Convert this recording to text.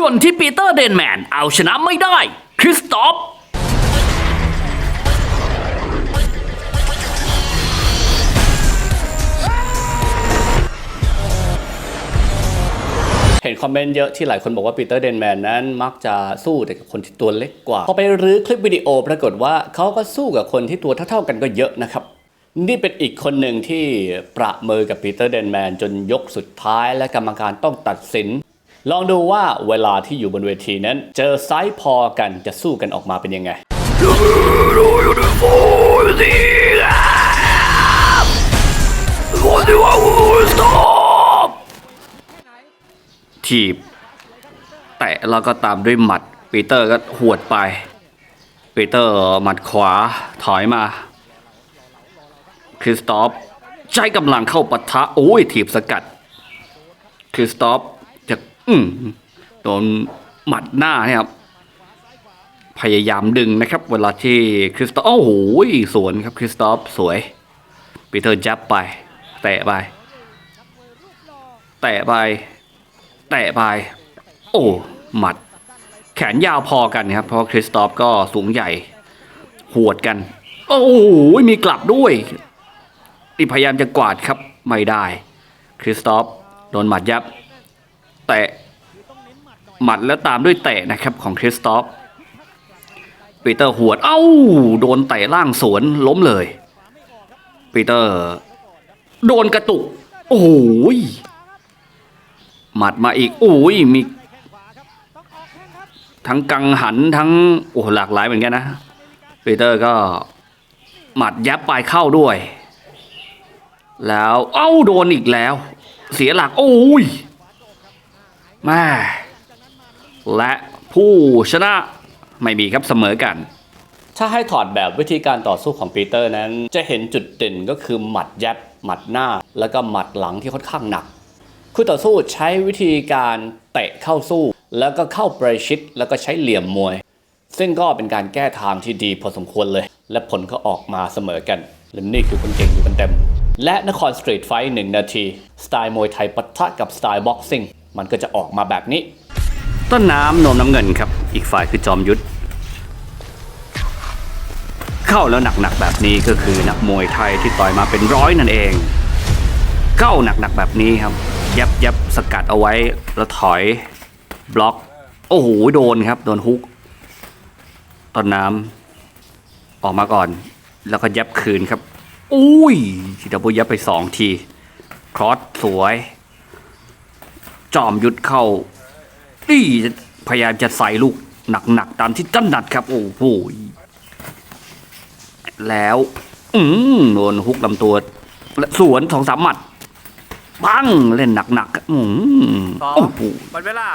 คนที่ปีเตอร์เดนแมนเอาชนะไม่ได้ คริสตอฟเห็นคอมเมนต์เยอะที่หลายคนบอกว่าปีเตอร์เดนแมนนั้นมักจะสู้แต่กับคนที่ตัวเล็กกว่า พอไปรื้อคลิปวิดีโอปรากฏว่าเขาก็สู้กับคนที่ตัวเท่าๆกันก็เยอะนะครับ นี่เป็นอีกคนหนึ่งที่ประมือกับปีเตอร์เดนแมนจนยกสุดท้ายและกรรมการต้องตัดสิน ลองดูว่าเวลาที่อยู่บนเวทีนั้น เจอไซส์พอกันจะสู้กันออกมาเป็นยังไงถีบแตะแล้วก็ตามด้วยหมัดปีเตอร์ก็หวดไปปีเตอร์หมัดขวาถอยมา คริสตอฟใช้กำลังเข้าปะทะโอ้ยถีบสกัด คริสตอฟ อืมโดนหมัดหน้าเนี่ยครับ พยายามดึงนะครับ เวลาที่คริสตอฟโอ้โหสวนครับคริสตอฟสวยปีเตอร์จับไป แตะไป แตะไป แตะไป โอ้หมัด แขนยาวพอกันครับ เพราะคริสตอฟก็สูงใหญ่หวดกัน โอ้โหมีกลับด้วยนี่พยายามจะกวาดครับไม่ได้ คริสตอฟโดนหมัดยับ ตะ หมัดแล้วตามด้วยแตะนะครับของคริสตอฟปีเตอร์หวด เอ้า โดนเตะล่างสวนล้มเลยปีเตอร์ โดนกระตุก โอ้ยหมัดมาอีก โอ้ยมี ทั้งกังหันทั้ง โอ้หลากหลายเหมือนกันนะปีเตอร์ก็ หมัดยับปลายเข้าด้วย แล้ว เอ้า โดนอีกแล้ว เสียหลัก โอ้ย แม่และผู้ชนะไม่มีครับเสมอกัน ถ้าให้ถอดแบบวิธีการต่อสู้ของปีเตอร์นั้น จะเห็นจุดเด่นก็คือหมัดยับหมัดหน้า แล้วก็หมัดหลังที่ค่อนข้างหนัก คู่ต่อสู้ใช้วิธีการเตะเข้าสู้ แล้วก็เข้าประชิดแล้วก็ใช้เหลี่ยมมวย ซึ่งก็เป็นการแก้ทางที่ดีพอสมควรเลย และผลก็ออกมาเสมอกันและนี่คือคนเก่งอยู่กันเต็ม และนครสตรีทไฟท์หนึ่งนาที สไตล์มวยไทยปะทะกับสไตล์บ็อกซิ่ง มันก็จะออกมาแบบนี้ ต้นน้ำนมน้ำเงินครับ อีกฝ่ายคือจอมยุทธเข้าแล้วหนักๆแบบนี้ก็คือนักมวยไทยที่ต่อยมาเป็นร้อยนั่นเอง เข้าหนักๆแบบนี้ครับ ยับยับสกัดเอาไว้แล้วถอยบล็อก โอ้โหโดนครับ โดนฮุก ต้นน้ำออกมาก่อน แล้วก็ยับคืนครับ อุ้ยทีดับเบิลยับไปสองทีครอสสวย จอมยุทธเข้านี่พยายามจะใส่ลูกหนักๆตามที่ตั้นนัดครับ โอ้โหแล้ว อืมโดนฮุกลำตัวและสวนสองสามหมัด ปังเล่นหนักๆอืมโอ้โหหมดเวลา